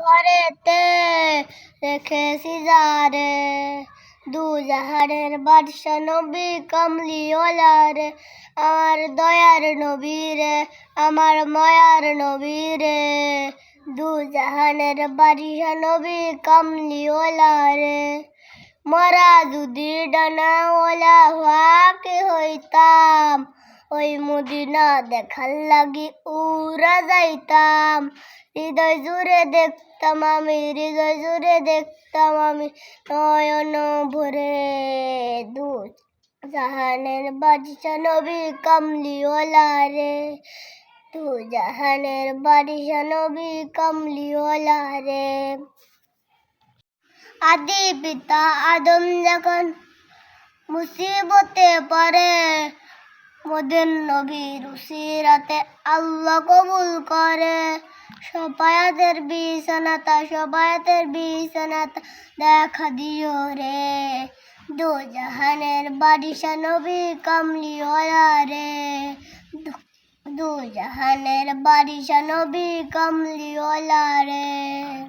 ঘরেতে রেখেছি যারে। দু জাহানের বাদশা নবী কমলিওয়ালা রে আমার দয়ার নবী রে আমার মায়ার নবী রে দু জাহানের বাদশা নবী কমলিওয়ালা রে মরা যদি ডানাওয়ালা হাকে হইতাম। ওই মদিনা দেখার লাগি উড়া যাইতাম। হৃদয় জুড়ে দেখতাম আমি, হৃদয় জুড়ে দেখতাম আমি নয়ন ভরে। দু জাহানের বাদশা নবী কামলিওয়ালা রে। দু জাহানের বাদশা নবী কামলিওয়ালা রে। আদি পিতা আদম যখন মুসিবতে পড়ে মদিন নবীর উসিরাতে আল্লাহ কবুল করে। সবায়াতের বিছানাতা সবায়াতের বিছানাতা দেখা দিও রে। দু জাহানের বারিশা নবী কামলিওয়ালা রে। দু- জাহানের বারিশা নবী কামলিওয়ালা রে।